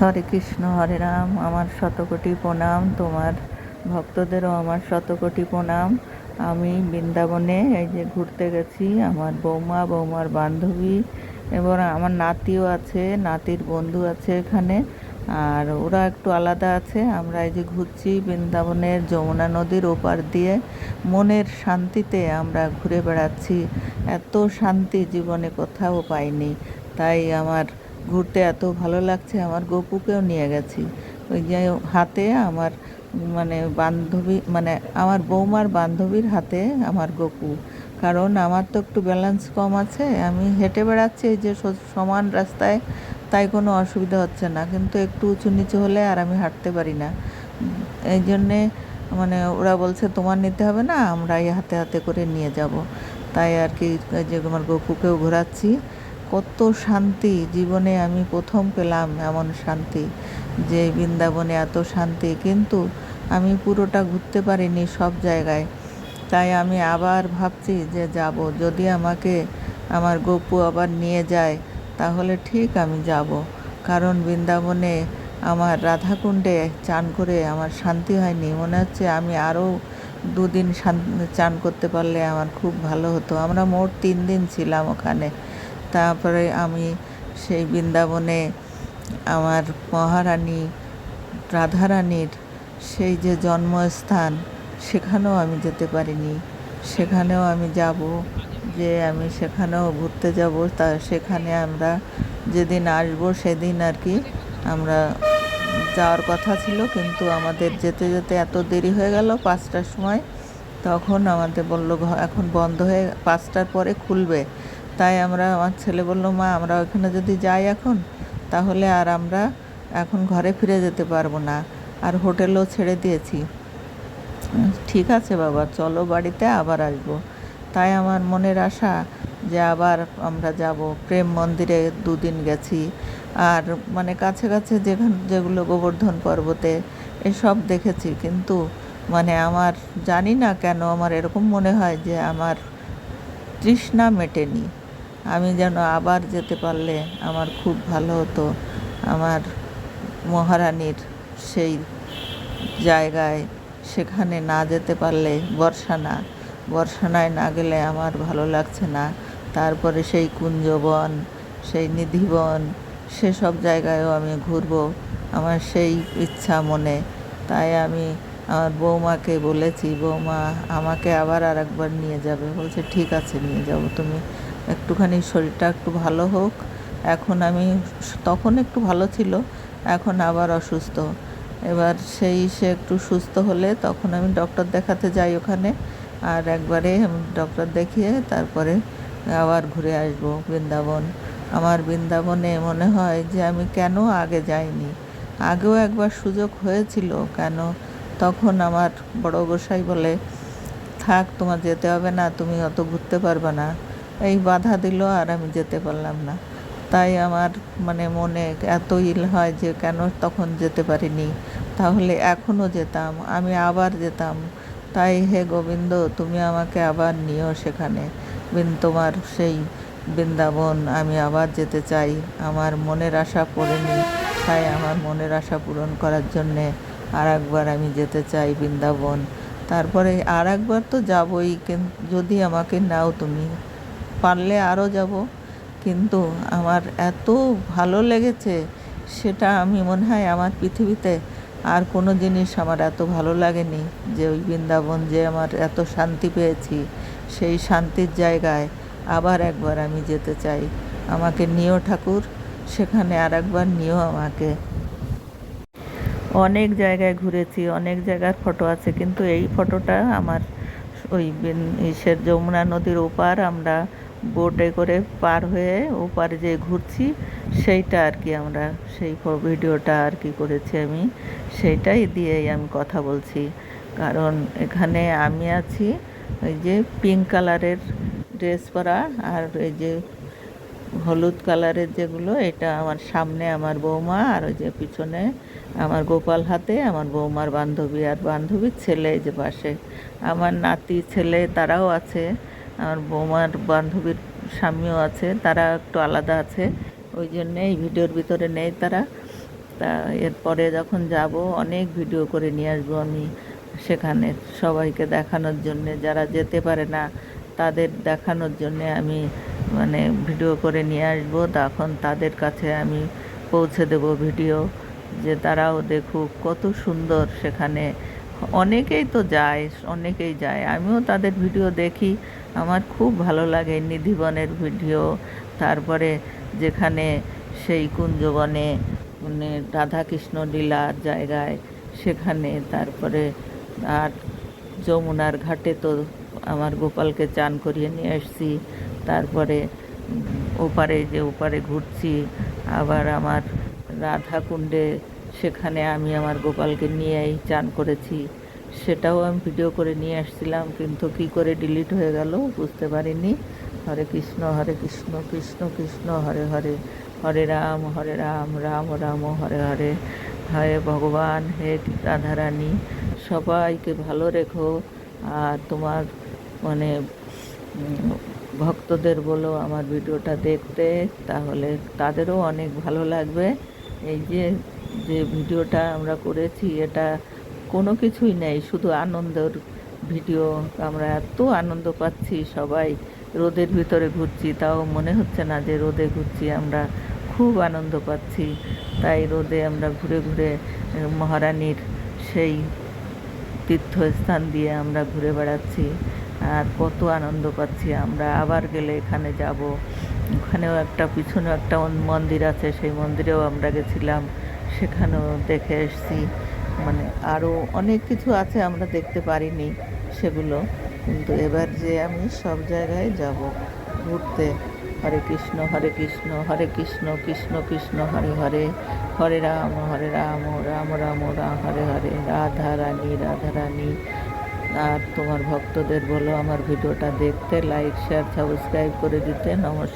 হরে কৃষ্ণ, হরে রাম, আমার শতকোটি প্রণাম। তোমার ভক্তদেরও আমার শতকোটি প্রণাম। আমি বৃন্দাবনে এই যে ঘুরতে গেছি, আমার বৌমা, বৌমার বান্ধবী, এবং আমার নাতিও আছে, নাতির বন্ধু আছে এখানে, আর ওরা একটু আলাদা আছে। আমরা এই যে ঘুরছি বৃন্দাবনের যমুনা নদীর ওপার দিয়ে, মনের শান্তিতে আমরা ঘুরে বেড়াচ্ছি। এত শান্তি জীবনে কোথাও পাইনি। তাই আমার ঘুরতে এত ভালো লাগছে, আমার গপুকেও নিয়ে গেছি। ওই যে হাতে আমার মানে বান্ধবী মানে আমার বৌমার বান্ধবীর হাতে আমার গপু। কারণ আমার তো একটু ব্যালেন্স কম আছে, আমি হেঁটে বেড়াচ্ছি, এই যে সমান রাস্তায়, তাই কোনো অসুবিধা হচ্ছে না। কিন্তু একটু উঁচু নিচু হলে আর আমি হাঁটতে পারি না। এই জন্যে মানে ওরা বলছে, তোমার নিতে হবে না আমরা এই হাতে হাতে করে নিয়ে যাব। তাই আর কি যে আমার গপুকেও ঘোরাচ্ছি। কত শান্তি, জীবনে আমি প্রথম পেলাম এমন শান্তি যে বৃন্দাবনে এত শান্তি। কিন্তু আমি পুরোটা ঘুরতে পারিনি সব জায়গায়। তাই আমি আবার ভাবছি যে যাব। যদি আমাকে আমার গপু আবার নিয়ে যায়, তাহলে ঠিক আমি যাব। কারণ বৃন্দাবনে আমার রাধাকুণ্ডে চান করে আমার শান্তি হয়নি। মনে হচ্ছে আমি আরও দুদিন চান করতে পারলে আমার খুব ভালো হতো। আমরা মোট তিন দিন ছিলাম ওখানে। তারপরে আমি সেই বৃন্দাবনে আমার মহারানী রাধারানীর সেই যে জন্মস্থান, সেখানেও আমি যেতে পারিনি। সেখানেও আমি যাব, যে আমি সেখানেও ঘুরতে যাব। তা সেখানে আমরা যেদিন আসব, সেদিন আর কি আমরা যাওয়ার কথা ছিল। কিন্তু আমাদের যেতে যেতে এত দেরি হয়ে গেল পাঁচটার সময়। তখন আমাদের বলল এখন বন্ধ হয়ে, পাঁচটার পরে খুলবে। তাই আমরা, আমার ছেলে বলল, মা, আমরা ওখানে যদি যাই এখন, তাহলে আর আমরা এখন ঘরে ফিরে যেতে পারব না। আর হোটেলও ছেড়ে দিয়েছি। ঠিক আছে বাবা, চলো বাড়িতে আবার আসব। তাই আমার মনের আশা যে আবার আমরা যাব। প্রেম মন্দিরে দুদিন গেছি। আর মানে কাছে কাছে যেখান, যেগুলো গোবর্ধন পর্বতে, এসব দেখেছি। কিন্তু মানে আমার, জানি না কেন আমার এরকম মনে হয় যে আমার তৃষ্ণা মেটেনি। আমি যেন আবার যেতে পারলে আমার খুব ভালো হতো। আমার মহারানীর সেই জায়গায় সেখানে না যেতে পারলে বর্ষানা বর্ষানায় না গেলে আমার ভালো লাগছে না। তারপরে সেই কুঞ্জবন, সেই নিধিবন, সেসব জায়গায়ও আমি ঘুরবো আমার সেই ইচ্ছা মনে। তাই আমি আমার বৌমাকে বলেছি, বৌমা, আমাকে আবার আর একবার নিয়ে যাবে। বলছে, ঠিক আছে, নিয়ে যাব তুমি। একটুখানি শরীরটা একটু ভালো হোক। এখন আমি তখন একটু ভালো ছিল, এখন আবার অসুস্থ। এবার সেই সে একটু সুস্থ হলে তখন আমি ডক্টর দেখাতে যাই ওখানে। আর একবারে ডক্টর দেখিয়ে তারপরে আবার ঘুরে আসব বৃন্দাবন। আমার বৃন্দাবনে মনে হয় যে আমি কেন আগে যাইনি? আগেও একবার সুযোগ হয়েছিল কেন? তখন আমার বড় গোসাই বলে, থাক, তোমার যেতে হবে না, তুমি অত ঘুরতে পারবে না। এই বাধা দিল আর আমি যেতে পারলাম না। তাই আমার মানে মনে এত ইল হয় যে কেন তখন যেতে পারিনি। তাহলে এখনও যেতাম, আমি আবার যেতাম। তাই হে গোবিন্দ, তুমি আমাকে আবার নিও সেখানে। বিন- তোমার সেই বৃন্দাবন আমি আবার যেতে চাই। আমার মনের আশা পড়েনি, তাই আমার মনের আশা পূরণ করার জন্যে আর একবার আমি যেতে চাই বৃন্দাবন। তারপরে আর একবার তো যাবই যদি আমাকে নাও তুমি। পারলে আরও যাব। কিন্তু আমার এত ভালো লেগেছে সেটা আমি মনে হয় আমার পৃথিবীতে আর কোনো জিনিস আমার এত ভালো লাগেনি যে ওই বৃন্দাবন যে আমার এত শান্তি পেয়েছি, সেই শান্তির জায়গায় আবার একবার আমি যেতে চাই। আমাকে নিও ঠাকুর, সেখানে আর একবার নিও আমাকে। অনেক জায়গায় ঘুরেছি, অনেক জায়গার ফটো আছে, কিন্তু এই ফটোটা আমার ওই ইসের যমুনা নদীর ওপার আমরা বোটে করে পার হয়ে ওপারে যে ঘুরছি, সেইটা আর কি আমরা সেই ভিডিওটা আর কি করেছি আমি। সেইটাই দিয়েই আমি কথা বলছি। কারণ এখানে আমি আছি ওই যে পিঙ্ক কালারের ড্রেস পরা আর এই যে হলুদ কালারের যেগুলো, এটা আমার সামনে আমার বৌমা আর ওই যে পিছনে আমার গোপাল হাতে আমার বৌমার বান্ধবী আর বান্ধবীর ছেলে যে পাশে। আমার নাতি ছেলে তারাও আছে। আমার বৌমার বান্ধবীর স্বামীও আছে, তারা একটু আলাদা আছে। ওই জন্যে এই ভিডিওর ভিতরে নেই তারা। তা এরপরে যখন যাব, অনেক ভিডিও করে নিয়ে আসব আমি সেখানে সবাইকে দেখানোর জন্যে। যারা যেতে পারে না, তাদের দেখানোর জন্যে আমি মানে ভিডিও করে নিয়ে আসব। তখন তাদের কাছে আমি পৌঁছে দেব ভিডিও, যে তারাও দেখুক কত সুন্দর সেখানে। অনেকেই তো যায়, অনেকেই যায়। আমিও তাদের ভিডিও দেখি। আমার খুব ভালো লাগে নিধিবনের ভিডিও। তারপরে যেখানে সেই কুঞ্জবনে মানে রাধাকৃষ্ণ লীলার জায়গায় সেখানে তারপরে আর যমুনার ঘাটে তো আমার গোপালকে চান করিয়ে নিয়ে এসেছি। তারপরে ওপারে যে ওপারে ঘুরছি, আবার আমার রাধাকুণ্ডে সেখানে আমি আমার গোপালকে নিয়েই চান করেছি। সেটাও আমি ভিডিও করে নিয়ে আসছিলাম, কিন্তু কি করে ডিলিট হয়ে গেল বুঝতে পারিনি। হরে কৃষ্ণ হরে কৃষ্ণ কৃষ্ণ কৃষ্ণ, হরে হরে হরে রাম হরে রাম রাম রাম, হরে হরে। হরে ভগবান, হে রাধারানী, সবাইকে ভালো রেখো। আর তোমার মানে ভক্তদের বলো আমার ভিডিওটা দেখতে, তাহলে তাদেরও অনেক ভালো লাগবে। এই যে যে ভিডিওটা আমরা করেছি, এটা কোনো কিছুই নেই, শুধু আনন্দের ভিডিও। আমরা এত আনন্দ পাচ্ছি সবাই, রোদের ভিতরে ঘুরছি, তাও মনে হচ্ছে না যে রোদে ঘুরছি, আমরা খুব আনন্দ পাচ্ছি। তাই রোদে আমরা ঘুরে ঘুরে মহারানীর সেই তীর্থস্থান দিয়ে আমরা ঘুরে বেড়াচ্ছি। আর কত আনন্দ পাচ্ছি, আমরা আবার গেলে এখানে যাব। ওখানেও একটা পিছনে একটা মন্দির আছে, সেই মন্দিরেও আমরা গেছিলাম, সেখানেও দেখে এসেছি। মানে আরও অনেক কিছু আছে আমরা দেখতে পারিনি সেগুলো। কিন্তু এবার যে আমি সব জায়গায় যাব ঘুরতে, হরে কৃষ্ণ হরে কৃষ্ণ হরে কৃষ্ণ কৃষ্ণ কৃষ্ণ, হরে হরে হরে রাম হরে রাম রাম রাম রাম, হরে হরে, রাধা রানী রাধা রানী। আর তোমার ভক্তদের বলো আমার ভিডিওটা দেখতে লাইক শেয়ার সাবস্ক্রাইব করে দিতে। নমস্কার।